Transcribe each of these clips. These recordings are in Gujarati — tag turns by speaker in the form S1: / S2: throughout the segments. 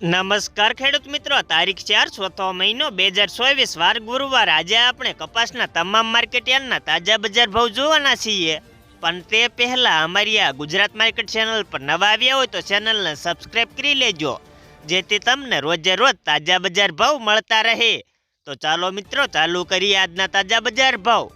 S1: નમસ્કાર ખેડૂત મિત્રો, તારીખ ચાર ચોથો મહિનો બે હજાર ચોવીસ વાર ગુરુવાર. આજે આપણે કપાસના તમામ માર્કેટ યાર્ડના તાજા બજાર ભાવ જોવાના છીએ. પણ તે પહેલા અમારી આ ગુજરાત માર્કેટ ચેનલ પર નવા આવ્યા હોય તો ચેનલને સબસ્ક્રાઇબ કરી લેજો, જેથી તમને રોજે રોજ તાજા બજાર ભાવ મળતા રહે. તો ચાલો મિત્રો, ચાલુ કરીએ આજના તાજા બજાર ભાવ.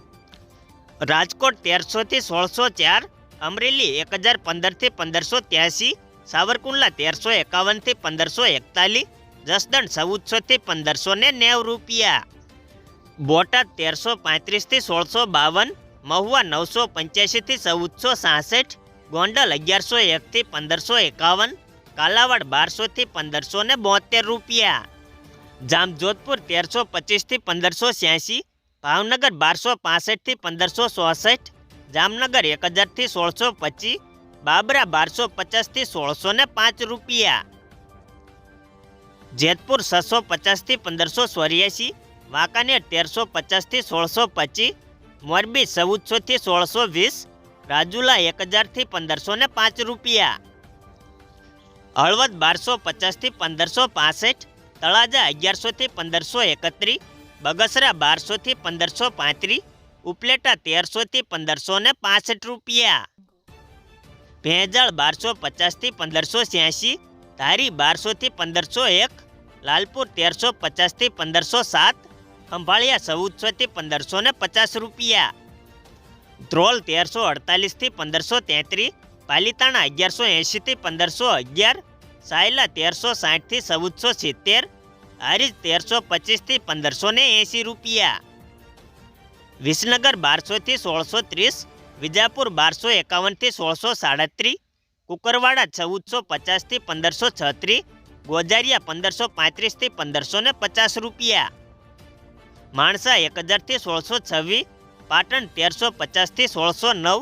S1: રાજકોટ તેરસો થી સોળસો ચાર, અમરેલી એક હજાર પંદરથી પંદરસો ત્યાસી સાવરકુંડલા તેરસો એકાવનથી પંદરસો એકતાલીસ, જસદણ ચૌદસો થી પંદરસો ને નેવ રૂપિયા. બોટાદ તેરસો પાંત્રીસથી સોળસો બાવન, મહુવા નવસો પંચ્યાસી થી ચૌદસો સાસઠ, ગોંડલ અગિયારસો એક થી પંદરસો એકાવન, કાલાવાડ બારસો થી પંદરસો ને બોતેર રૂપિયા. જામજોધપુર તેરસો પચીસથી પંદરસો છ્યાસી, ભાવનગર બારસો પાસઠથી પંદરસો ચોસઠ, જામનગર એક હજારથી સોળસો પચીસ બાબરા બારસો પચાસથી સોળસો ને પાંચ રૂપિયા. જેતપુર છસો પચાસથી પંદરસો ચોર્યાસી, વાંકાનેર તેરસો પચાસથી સોળસો પચીસ, મોરબી ચૌદસોથી સોળસો વીસ, રાજુલા એક હજારથી પંદરસો ને પાંચ રૂપિયા. હળવદ બારસો પચાસથી પંદરસો પાસઠ, તળાજા અગિયારસોથી પંદરસો એકત્રીસ, બગસરા બારસોથી પંદરસો પાંત્રીસ, ઉપલેટા તેરસોથી પંદરસો ને પાસઠ રૂપિયા. ભેંજાળ બારસો પચાસથી પંદરસો છ્યાસી ધારી બારસોથી પંદરસો એક, લાલપુર તેરસો પચાસથી પંદરસો સાત, ખંભાળિયા ચૌદસોથી પંદરસો ને પચાસ રૂપિયા. ધ્રોલ તેરસો અડતાલીસથી પંદરસો તેત્રીસ પાલીતાણા અગિયારસો એંશીથી પંદરસો અગિયાર, સાયલા તેરસો સાઠથી ચૌદસો સિત્તેર, હારીજ તેરસો પચીસથી પંદરસો ને એંશી રૂપિયા. વિસનગર બારસોથી સોળસો ત્રીસ વિજાપુર બારસો એકાવનથી સોળસો સાડત્રીસ, કુકરવાડા ચૌદસો પચાસથી પંદરસો છત્રીસ, ગોજારિયા પંદરસો પાંત્રીસથી પંદરસો ને પચાસ રૂપિયા. માણસા એક હજારથી સોળસો છવ્વીસ, પાટણ તેરસો પચાસથી સોળસો નવ,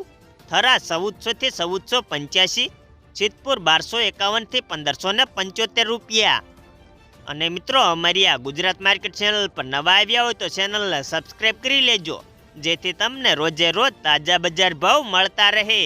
S1: થરા ચૌદસોથી ચૌદસો પંચ્યાસી, સિદ્ધપુર બારસો એકાવનથી પંદરસો ને પંચોતેર રૂપિયા. અને મિત્રો અમારી આ ગુજરાત માર્કેટ ચેનલ પર નવા આવ્યા હોય તો ચેનલને સબસ્ક્રાઈબ કરી લેજો. જેથી તમને રોજે રોજ તાજા બજાર ભાવ મળતા રહે.